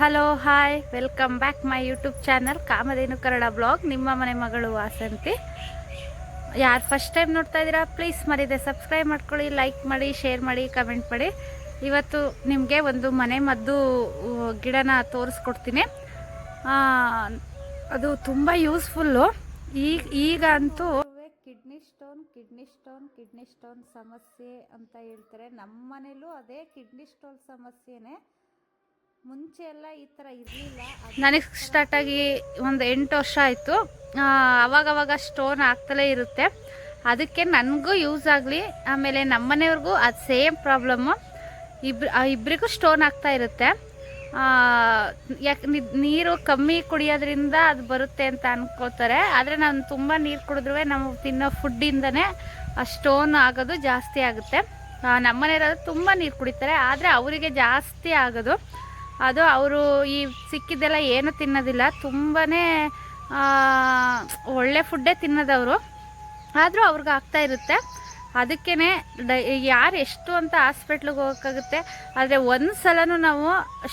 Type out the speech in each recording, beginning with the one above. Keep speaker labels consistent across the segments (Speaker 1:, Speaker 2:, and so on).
Speaker 1: Hello hi welcome back my YouTube channel Kamadhenu Kannada blog ನಿಮ್ಮ ಮನೆ ಮಗಳು ವಾಸಂತಿ ಯಾರು ಫಸ್ಟ್ ಟೈಮ್ ನೋಡ್ತಾ ಇದ್ದೀರಾ? ಪ್ಲೀಸ್ ಮರಿದೆ ಸಬ್ಸ್ಕ್ರೈಬ್ ಮಾಡ್ಕೊಳ್ಳಿ ಲೈಕ್ ಮಾಡಿ ಶೇರ್ ಮಾಡಿ ಕಮೆಂಟ್ ಮಾಡಿ. ಇವತ್ತು ನಿಮಗೆ ಒಂದು ಮನೆ ಮದ್ದು ಗಿಡನ ತೋರಿಸ್ಕೊಡ್ತೀನಿ. ಅದು ತುಂಬ ಯೂಸ್ಫುಲ್ಲು ಈಗ ಈಗ ಅಂತೂ kidney stone kidney stone kidney stone ಸಮಸ್ಯೆ ಅಂತ ಹೇಳ್ತಾರೆ. ನಮ್ಮ ಮನೇಲೂ ಅದೇ ಕಿಡ್ನಿ ಸ್ಟೋನ್ ಸಮಸ್ಯೆನೇ. ಮುಂಚೆ ಎಲ್ಲ ಈ ಥರ ಇರಲಿಲ್ಲ. ನನಗೆ ಸ್ಟಾರ್ಟ್ ಆಗಿ ಒಂದು ಎಂಟು ವರ್ಷ ಆಯಿತು. ಅವಾಗವಾಗ ಸ್ಟೋನ್ ಆಗ್ತಲೇ ಇರುತ್ತೆ. ಅದಕ್ಕೆ ನನಗೂ ಯೂಸ್ ಆಗಲಿ, ಆಮೇಲೆ ನಮ್ಮನೆಯವ್ರಿಗೂ ಅದು ಸೇಮ್ ಪ್ರಾಬ್ಲಮ್ಮು ಇಬ್ರು ಇಬ್ಬರಿಗೂ ಸ್ಟೋನ್ ಆಗ್ತಾ ಇರುತ್ತೆ. ಯಾಕೆ ನೀರು ಕಮ್ಮಿ ಕುಡಿಯೋದ್ರಿಂದ ಅದು ಬರುತ್ತೆ ಅಂತ ಅನ್ಕೋತಾರೆ. ಆದರೆ ನಾನು ತುಂಬ ನೀರು ಕುಡಿದ್ರೂ ನಾವು ತಿನ್ನೋ ಫುಡ್ಡಿಂದನೇ ಆ ಸ್ಟೋನ್ ಆಗೋದು ಜಾಸ್ತಿ ಆಗುತ್ತೆ. ನಮ್ಮನೆಯವರು ನಮ್ಮ ಮನೆಯವರು ತುಂಬ ನೀರು ಕುಡಿತಾರೆ. ಆದರೆ ಅವರಿಗೆ ಜಾಸ್ತಿ ಆಗೋದು ಅದು ಅವರು ಈ ಸಿಕ್ಕಿದ್ದೆಲ್ಲ ಏನು ತಿನ್ನೋದಿಲ್ಲ ತುಂಬಾ ಒಳ್ಳೆ ಫುಡ್ಡೇ ತಿನ್ನೋದವರು. ಆದರೂ ಅವ್ರಿಗೆ ಆಗ್ತಾ ಇರುತ್ತೆ. ಅದಕ್ಕೇ ಡೈ, ಯಾರು ಎಷ್ಟು ಅಂತ ಹಾಸ್ಪಿಟ್ಲಿಗೆ ಹೋಗೋಕ್ಕಾಗುತ್ತೆ. ಆದರೆ ಒಂದು ಸಲನೂ ನಾವು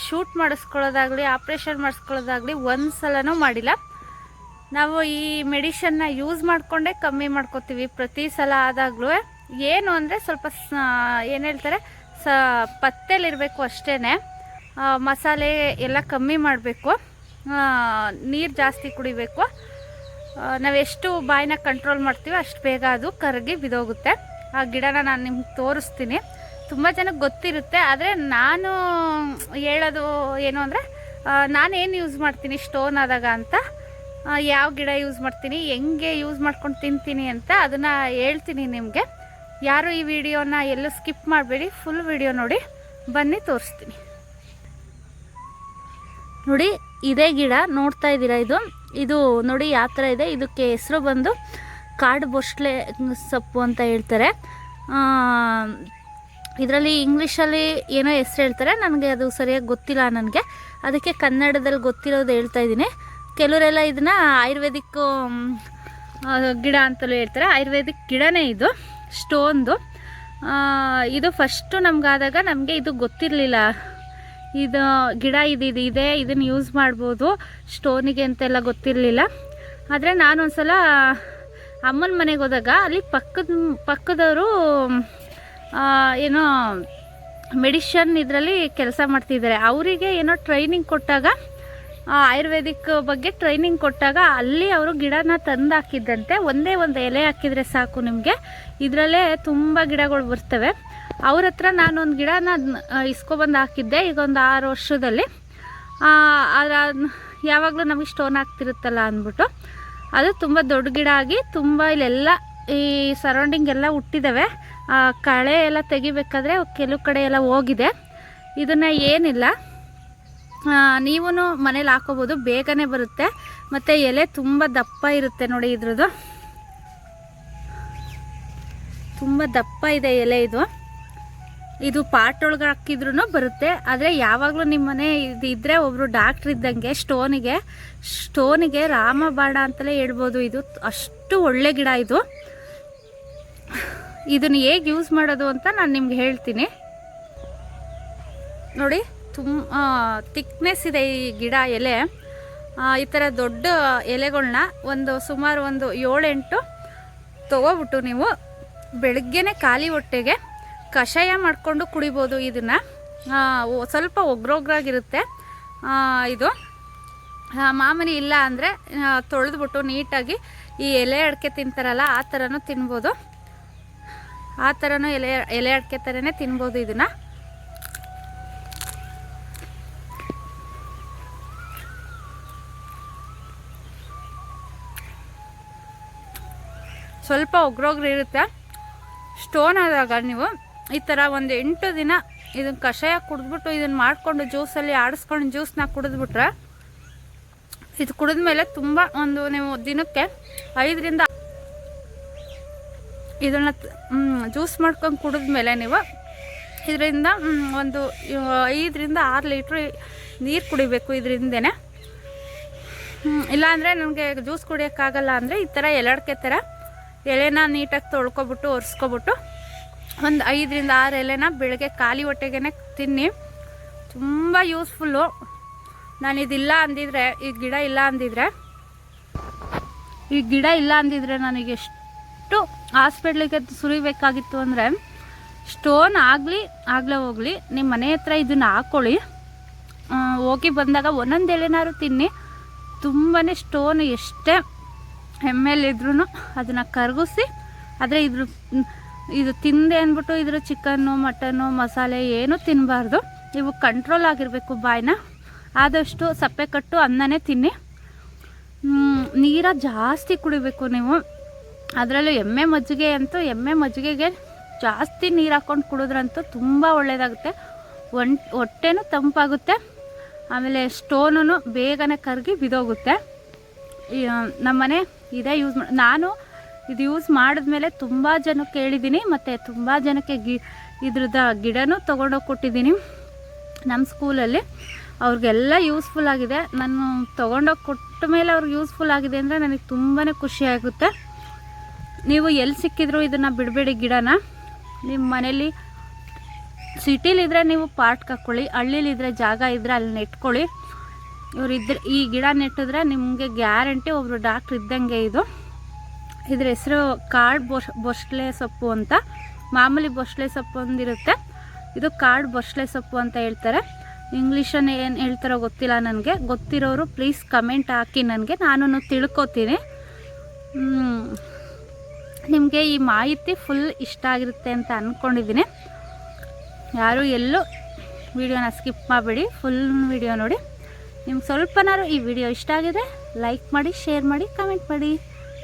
Speaker 1: ಶೂಟ್ ಮಾಡಿಸ್ಕೊಳ್ಳೋದಾಗಲಿ ಆಪ್ರೇಷನ್ ಮಾಡಿಸ್ಕೊಳ್ಳೋದಾಗಲಿ ಒಂದು ಸಲನೂ ಮಾಡಿಲ್ಲ. ನಾವು ಈ ಮೆಡಿಷನ್ನ ಯೂಸ್ ಮಾಡಿಕೊಂಡೇ ಕಮ್ಮಿ ಮಾಡ್ಕೋತೀವಿ. ಪ್ರತಿ ಸಲ ಆದಾಗಲೂ ಏನು ಅಂದರೆ ಸ್ವಲ್ಪ ಏನು ಹೇಳ್ತಾರೆ, ಸ, ಪತ್ತೇಲಿರಬೇಕು ಅಷ್ಟೇ ಮಸಾಲೆ ಎಲ್ಲ ಕಮ್ಮಿ ಮಾಡಬೇಕು. ನೀರು ಜಾಸ್ತಿ ಕುಡಿಬೇಕು. ನಾವೆಷ್ಟು ಬಾಯಿನ ಕಂಟ್ರೋಲ್ ಮಾಡ್ತೀವಿ ಅಷ್ಟು ಬೇಗ ಅದು ಕರಗಿ ಬಿದೋಗುತ್ತೆ. ಆ ಗಿಡನ ನಾನು ನಿಮ್ಗೆ ತೋರಿಸ್ತೀನಿ. ತುಂಬ ಜನಕ್ಕೆ ಗೊತ್ತಿರುತ್ತೆ, ಆದರೆ ನಾನು ಹೇಳೋದು ಏನು ಅಂದರೆ ನಾನೇನು ಯೂಸ್ ಮಾಡ್ತೀನಿ ಸ್ಟೋನ್ ಆದಾಗ ಅಂತ ಯಾವ ಗಿಡ ಯೂಸ್ ಮಾಡ್ತೀನಿ, ಹೆಂಗೆ ಯೂಸ್ ಮಾಡ್ಕೊಂಡು ತಿಂತೀನಿ ಅಂತ ಅದನ್ನು ಹೇಳ್ತೀನಿ ನಿಮಗೆ. ಯಾರು ಈ ವಿಡಿಯೋನ ಎಲ್ಲೂ ಸ್ಕಿಪ್ ಮಾಡಬೇಡಿ ಫುಲ್ ವಿಡಿಯೋ ನೋಡಿ, ಬನ್ನಿ ತೋರಿಸ್ತೀನಿ. ನೋಡಿ, ಇದೇ ಗಿಡ ನೋಡ್ತಾ ಇದ್ದೀರಾ ಇದು? ಇದು ನೋಡಿ ಯಾವ ಥರ ಇದೆ. ಇದಕ್ಕೆ ಹೆಸರು ಬಂದು ಕಾಡು ಬೊಸ್ಲೆ ಸೊಪ್ಪು ಅಂತ ಹೇಳ್ತಾರೆ. ಇದರಲ್ಲಿ ಇಂಗ್ಲೀಷಲ್ಲಿ ಏನೋ ಹೆಸರು ಹೇಳ್ತಾರೆ. ನನಗೆ ಅದು ಸರಿಯಾಗಿ ಗೊತ್ತಿಲ್ಲ ನನಗೆ. ಅದಕ್ಕೆ ಕನ್ನಡದಲ್ಲಿ ಗೊತ್ತಿರೋದು ಹೇಳ್ತಾ ಇದ್ದೀನಿ. ಕೆಲವರೆಲ್ಲ ಇದನ್ನ ಆಯುರ್ವೇದಿಕ್ ಗಿಡ ಅಂತಲೂ ಹೇಳ್ತಾರೆ. ಆಯುರ್ವೇದಿಕ್ ಗಿಡನೇ ಇದು, ಸ್ಟೋನ್ದು. ಇದು ಫಸ್ಟು ನಮಗಾದಾಗ ನಮಗೆ ಇದು ಗೊತ್ತಿರಲಿಲ್ಲ. ಇದು ಗಿಡ ಇದು ಇದು ಇದೆ ಇದನ್ನು ಯೂಸ್ ಮಾಡ್ಬೋದು. ಸ್ಟೋನಿಗೆ ಅಂತೆಲ್ಲ ಗೊತ್ತಿರಲಿಲ್ಲ. ಆದರೆ ನಾನು ಒಂದ್ಸಲ ಅಮ್ಮನ ಮನೆಗೆ ಹೋದಾಗ ಅಲ್ಲಿ ಪಕ್ಕದ, ಪಕ್ಕದವರು ಏನೋ ಮೆಡಿಷನ್ ಇದರಲ್ಲಿ ಕೆಲಸ ಮಾಡ್ತಿದ್ದಾರೆ ಅವರಿಗೆ ಏನೋ ಟ್ರೈನಿಂಗ್ ಕೊಟ್ಟಾಗ ಆಯುರ್ವೇದಿಕ್ ಬಗ್ಗೆ ಟ್ರೈನಿಂಗ್ ಕೊಟ್ಟಾಗ ಅಲ್ಲಿ ಅವರು ಗಿಡನ ತಂದು ಹಾಕಿದ್ದಂತೆ ಒಂದೇ ಒಂದು ಎಲೆ ಹಾಕಿದರೆ ಸಾಕು ನಿಮಗೆ. ಇದರಲ್ಲೇ ತುಂಬ ಗಿಡಗಳು ಬರ್ತವೆ. ಅವ್ರ ಹತ್ರ ನಾನೊಂದು ಗಿಡನ ಇಸ್ಕೊಬಂದು ಹಾಕಿದ್ದೆ ಈಗ ಒಂದು ಆರು ವರ್ಷದಲ್ಲಿ. ಆ, ಅದ್- ಯಾವಾಗಲೂ ನಮಗೆ ಸ್ಟೋನ್ ಆಗ್ತಿರುತ್ತಲ್ಲ ಅಂದ್ಬಿಟ್ಟು. ಅದು ತುಂಬ ದೊಡ್ಡ ಗಿಡ ಆಗಿ ತುಂಬ ಇಲ್ಲೆಲ್ಲ ಈ ಸರೌಂಡಿಂಗ್ ಎಲ್ಲ ಹುಟ್ಟಿದ್ದಾವೆ ಕಳೆ ಎಲ್ಲ ತೆಗಿಬೇಕಾದ್ರೆ ಕೆಲವು ಕಡೆ ಎಲ್ಲ ಹೋಗಿದೆ. ಇದನ್ನು ಏನಿಲ್ಲ. ನೀವೂ ಮನೇಲಿ ಹಾಕೋಬೋದು ಬೇಗನೆ ಬರುತ್ತೆ. ಮತ್ತು ಎಲೆ ತುಂಬ ದಪ್ಪ ಇರುತ್ತೆ ನೋಡಿ ಇದ್ರದ್ದು. ತುಂಬ ದಪ್ಪ ಇದೆ ಎಲೆ ಇದು. ಇದು ಪಾಟ್ ಒಳಗೆ ಹಾಕಿದ್ರು ಬರುತ್ತೆ. ಆದರೆ ಯಾವಾಗಲೂ ನಿಮ್ಮ ಮನೆ ಇದು ಇದ್ದರೆ ಒಬ್ಬರು ಡಾಕ್ಟ್ರ್ ಇದ್ದಂಗೆ ಸ್ಟೋನಿಗೆ ಸ್ಟೋನಿಗೆ ರಾಮಬಾಣ ಅಂತಲೇ ಹೇಳ್ಬೋದು ಇದು. ಅಷ್ಟು ಒಳ್ಳೆ ಗಿಡ ಇದು. ಇದನ್ನು ಹೇಗೆ ಯೂಸ್ ಮಾಡೋದು ಅಂತ ನಾನು ನಿಮ್ಗೆ ಹೇಳ್ತೀನಿ. ನೋಡಿ ತುಂಬ ತಿಕ್ನೆಸ್ ಇದೆ ಈ ಗಿಡ ಎಲೆ. ಈ ಥರ ದೊಡ್ಡ ಎಲೆಗಳನ್ನ ಒಂದು ಸುಮಾರು ಒಂದು ಏಳೆಂಟು ತೊಗೊಬಿಟ್ಟು ನೀವು ಬೆಳಗ್ಗೆನೆ ಖಾಲಿ ಹೊಟ್ಟೆಗೆ ಕಷಾಯ ಮಾಡಿಕೊಂಡು ಕುಡಿಬೋದು ಇದನ್ನು. ಸ್ವಲ್ಪ ಒಗ್ರೊಗ್ರಾಗಿರುತ್ತೆ. ಇದು. ಮಾಮೂಲಿ ಇಲ್ಲ ಅಂದರೆ ತೊಳೆದ್ಬಿಟ್ಟು ನೀಟಾಗಿ ಈ ಎಲೆ ಅಡಿಕೆ ತಿಂತಾರಲ್ಲ, ಆ ಥರನೂ ತಿನ್ಬೋದು. ಆ ಥರನೂ ಎಲೆ ಎಲೆ ಅಡಿಕೆ ಥರನೇ ತಿನ್ಬೋದು ಇದನ್ನು. ಸ್ವಲ್ಪ ಒಗ್ರೊಗ್ರು ಇರುತ್ತೆ. ಸ್ಟೋನ್ ಆದಾಗ ನೀವು ಈ ಥರ ಒಂದು ಎಂಟು ದಿನ ಇದನ್ನು ಕಷಾಯ ಕುಡಿದ್ಬಿಟ್ಟು ಇದನ್ನು ಮಾಡಿಕೊಂಡು ಜ್ಯೂಸಲ್ಲಿ ಆಡಿಸ್ಕೊಂಡು ಜ್ಯೂಸ್ನ ಕುಡಿದ್ಬಿಟ್ರೆ ಇದು ಕುಡಿದ ಮೇಲೆ ತುಂಬ ಒಂದು ನೀವು ದಿನಕ್ಕೆ ಐದರಿಂದ ಇದನ್ನು ಜ್ಯೂಸ್ ಮಾಡ್ಕೊಂಡು ಕುಡಿದ ಮೇಲೆ ನೀವು ಇದರಿಂದ ಒಂದು ಐದರಿಂದ ಆರು ಲೀಟ್ರ್ ನೀರು ಕುಡಿಬೇಕು ಇದರಿಂದನೇ. ಇಲ್ಲಾಂದರೆ ನನಗೆ ಜ್ಯೂಸ್ ಕುಡಿಯೋಕ್ಕಾಗಲ್ಲ ಅಂದರೆ ಈ ಥರ ಎಲಡ್ಕೆ ಥರ ಎಲೆನ ನೀಟಾಗಿ ತೊಳ್ಕೊಬಿಟ್ಟು ಒರೆಸ್ಕೊಬಿಟ್ಟು ಒಂದು ಐದರಿಂದ ಆರು ಎಲೆನ ಬೆಳಗ್ಗೆ ಖಾಲಿ ಹೊಟ್ಟೆಗೆ ತಿನ್ನಿ. ತುಂಬ ಯೂಸ್ಫುಲ್ಲು ನಾನು ಇದಿಲ್ಲ ಅಂದಿದ್ರೆ, ಈ ಗಿಡ ಇಲ್ಲ ಅಂದಿದ್ರೆ, ಈ ಗಿಡ ಇಲ್ಲ ಅಂದಿದ್ರೆ ನನಗೆ ಎಷ್ಟು ಹಾಸ್ಪಿಟ್ಲಿಗೆ ಸುರಿಬೇಕಾಗಿತ್ತು ಅಂದರೆ ಸ್ಟೋನ್ ಆಗಲಿ, ಆಗಲೇ ಹೋಗಲಿ ನಿಮ್ಮ ಮನೆ ಹತ್ರ ಇದನ್ನು ಹಾಕ್ಕೊಳ್ಳಿ ಹೋಗಿ ಬಂದಾಗ ಒಂದೊಂದು ಎಲೆನಾರು ತಿನ್ನಿ. ತುಂಬಾ ಸ್ಟೋನ್ ಎಷ್ಟೇ ಎಮ್ಮೆಲಿದ್ರೂ ಅದನ್ನು ಕರಗಿಸಿ, ಆದರೆ ಇದ್ರ ಇದು ತಿಂದೆ ಅಂದ್ಬಿಟ್ಟು ಇದ್ರ ಚಿಕನ್ನು, ಮಟನ್ನು, ಮಸಾಲೆ ಏನೂ ತಿನ್ನಬಾರ್ದು ಇವು ಕಂಟ್ರೋಲ್ ಆಗಿರಬೇಕು ಬಾಯಿನ. ಆದಷ್ಟು ಸಪ್ಪೆ ಕಟ್ಟು ಅನ್ನನೇ ತಿನ್ನಿ. ನೀರ ಜಾಸ್ತಿ ಕುಡಿಬೇಕು ನೀವು. ಅದರಲ್ಲೂ ಎಮ್ಮೆ ಮಜ್ಜಿಗೆ ಅಂತೂ, ಎಮ್ಮೆ ಮಜ್ಜಿಗೆಗೆ ಜಾಸ್ತಿ ನೀರು ಹಾಕ್ಕೊಂಡು ಕುಡಿದ್ರಂತೂ ತುಂಬ ಒಳ್ಳೆಯದಾಗುತ್ತೆ ಒನ್, ಹೊಟ್ಟೆನೂ ತಂಪಾಗುತ್ತೆ. ಆಮೇಲೆ ಸ್ಟೋನು ಬೇಗನೆ ಕರಗಿ ಬಿದೋಗುತ್ತೆ. ನಮ್ಮನೆ ಇದೇ ಯೂಸ್ ಮಾಡಿ ನಾನು ಇದು ಯೂಸ್ ಮಾಡಿದ್ಮೇಲೆ ತುಂಬ ಜನಕ್ಕೆ ಹೇಳಿದ್ದೀನಿ ಮತ್ತು ತುಂಬ ಜನಕ್ಕೆ ಗಿ ಇದ್ರದ ಗಿಡನೂ ತೊಗೊಂಡೋಗಿ ಕೊಟ್ಟಿದ್ದೀನಿ ನಮ್ಮ ಸ್ಕೂಲಲ್ಲಿ. ಅವ್ರಿಗೆಲ್ಲ ಯೂಸ್ಫುಲ್ ಆಗಿದೆ. ನಾನು ತೊಗೊಂಡೋಗಿ ಕೊಟ್ಟ ಮೇಲೆ ಅವ್ರಿಗೆ ಯೂಸ್ಫುಲ್ ಆಗಿದೆ ಅಂದರೆ ನನಗೆ ತುಂಬಾ ಖುಷಿ ಆಗುತ್ತೆ. ನೀವು ಎಲ್ಲಿ ಸಿಕ್ಕಿದ್ರು ಇದನ್ನು ಬಿಡಬೇಡಿ ಗಿಡನ. ನಿಮ್ಮ ಮನೇಲಿ ಸಿಟಿಲಿದ್ರೆ ನೀವು ಪಾರ್ಟ್ ಹಾಕ್ಕೊಳ್ಳಿ ಹಳ್ಳಿಲಿದ್ರೆ ಜಾಗ ಇದ್ದರೆ ಅಲ್ಲಿ ನೆಟ್ಕೊಳ್ಳಿ. ಇವ್ರು ಈ ಗಿಡ ನೆಟ್ಟಿದ್ರೆ ನಿಮಗೆ ಗ್ಯಾರಂಟಿ ಒಬ್ಬರು ಡಾಕ್ಟ್ರ್ ಇದ್ದಂಗೆ ಇದು. ಇದ್ರ ಹೆಸರು ಕಾಡು ಬೊಶ್ ಬೊಸ್ಲೆ ಸೊಪ್ಪು ಅಂತ. ಮಾಮೂಲಿ ಬೊಸ್ಲೆ ಸೊಪ್ಪು ಒಂದಿರುತ್ತೆ ಇದು ಕಾಡು ಬೊಸ್ಲೆ ಸೊಪ್ಪು ಅಂತ ಹೇಳ್ತಾರೆ. ಇಂಗ್ಲೀಷನ್ನು ಏನು ಹೇಳ್ತಾರೋ ಗೊತ್ತಿಲ್ಲ ನನಗೆ. ಗೊತ್ತಿರೋರು ಪ್ಲೀಸ್ ಕಮೆಂಟ್ ಹಾಕಿ ನನಗೆ. ನಾನು ತಿಳ್ಕೊತೀನಿ. ನಿಮಗೆ ಈ ಮಾಹಿತಿ ಫುಲ್ ಇಷ್ಟ ಆಗಿರುತ್ತೆ ಅಂತ ಅಂದ್ಕೊಂಡಿದ್ದೀನಿ ಯಾರು ಎಲ್ಲೂ ವಿಡಿಯೋನ ಸ್ಕಿಪ್ ಮಾಡಬೇಡಿ. ಫುಲ್ ವಿಡಿಯೋ ನೋಡಿ. ನಿಮ್ಗೆ ಸ್ವಲ್ಪನಾರು ಈ ವಿಡಿಯೋ ಇಷ್ಟ ಆಗಿದೆ, ಲೈಕ್ ಮಾಡಿ, ಶೇರ್ ಮಾಡಿ, ಕಮೆಂಟ್ ಮಾಡಿ.